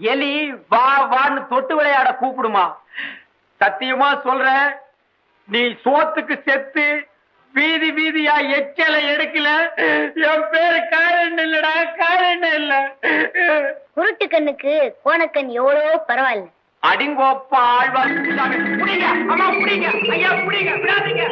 எலி வா வான்னு தொட்டு விளையாட கூப்பிடுமா? சத்தியமா சொல்றேன் நீ சோத்துக்கு செத்து வீதி வீதியா எச்சலை எடுக்கல. என் பேரு காரணம் இல்லடா காரணம் இல்ல. குருட்டு கண்ணுக்கு கோணக்கண் எவ்வளவோ பரவாயில்ல. அடிங்கோப்பா ஆழ்வார். அம்மா புடிங்க. ஐயா புடிங்க விடாதீங்க.